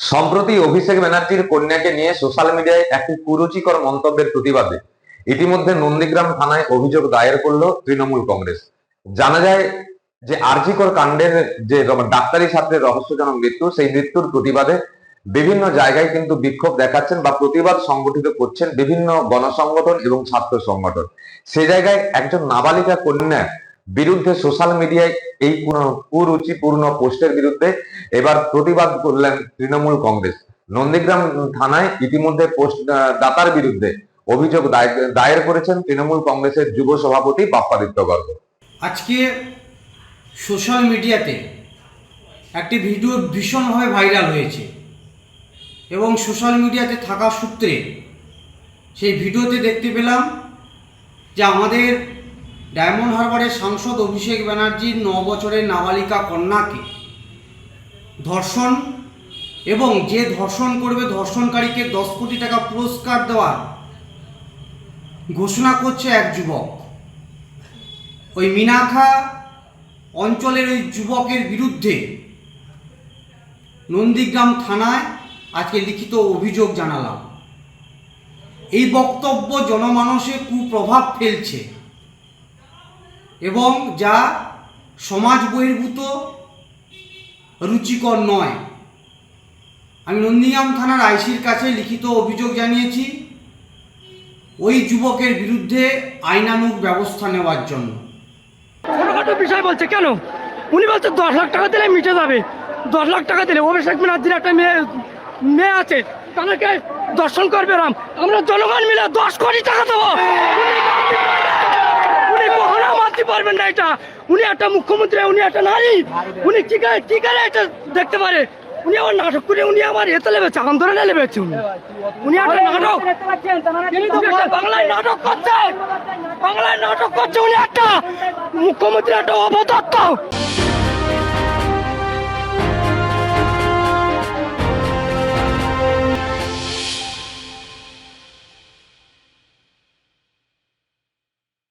সম্প্রতি অভিষেক ব্যানার্জির কন্যাকে নিয়ে সোশ্যাল মিডিয়ায় একটি কুরুচিকর মন্তব্যের প্রতিবাদে ইতিমধ্যে নন্দীগ্রাম থানায় অভিযোগ দায়ের করল তৃণমূল কংগ্রেস। জানা যায় যে আরজিকর কাণ্ডের যে ডাক্তারি ছাত্রের রহস্যজনক মৃত্যু, সেই মৃত্যুর প্রতিবাদে বিভিন্ন জায়গায় কিন্তু বিক্ষোভ দেখাচ্ছেন বা প্রতিবাদ সংগঠিত করছেন বিভিন্ন গণসংগঠন এবং ছাত্র সংগঠন। সে জায়গায় একজন নাবালিকা কন্যা বিরুদ্ধে সোশ্যাল মিডিয়ায় এই কুরুচিপূর্ণ পোস্টের বিরুদ্ধে এবার প্রতিবাদ করলেন তৃণমূল কংগ্রেস। নন্দীগ্রাম থানায় ইতিমধ্যে পোস্ট দাতার বিরুদ্ধে অভিযোগ দায়- দায়ের করেছেন তৃণমূল কংগ্রেসের যুব সভাপতি বাপ্পাদিত্য গর্গ। আজকে সোশ্যাল মিডিয়াতে একটি ভিডিও ভীষণভাবে ভাইরাল হয়েছে এবং সোশ্যাল মিডিয়াতে থাকা সূত্রে সেই ভিডিওতে দেখতে পেলাম যে আমাদের ডায়মন্ড হারবারের সাংসদ অভিষেক ব্যানার্জির ন বছরের নাবালিকা কন্যাকে ধর্ষণ এবং যে ধর্ষণ করবে ধর্ষণকারীকে দশ কোটি টাকা পুরস্কার দেওয়ার ঘোষণা করছে এক যুবক। ওই মিনাখা অঞ্চলের ওই যুবকের বিরুদ্ধে নন্দীগ্রাম থানায় আজকে লিখিত অভিযোগ জানালাম। এই বক্তব্য জনমানসে কুপ্রভাব ফেলছে। এবং যা সমাজ বহির্ভূত, রুচিকর নয়। আমি নন্দীগ্রাম থানার আইসির কাছে লিখিত অভিযোগ জানিয়েছি, ওই যুবকের বিরুদ্ধে আইনানুগ ব্যবস্থা নেওয়ার জন্য। ছোটখাটো বিষয় বলছে, কেন? উনি বলছে দশ লাখ টাকা দিলে মিটে যাবে। দশ লাখ টাকা দিলে অভিষেক ব্যানার্জির একটা মেয়ে মেয়ে আছে, তাদেরকে দর্শন করবে রাম। আমরা জনগণ মিলে দশ কোটি টাকা দেবো। পারবেন না এটা। উনি একটা মুখ্যমন্ত্রী উনি একটা নারী। উনি কি করে কি করে এটা দেখতে পারে? উনি আমার নাটক করে উনি আমার এতে লেবেছে আন্দোলনে লেবেছে উনি। উনি একটা নাটক। বাংলায় নাটক করছে। বাংলায় নাটক করছে উনি একটা। মুখ্যমন্ত্রী একটা অবদত্ত।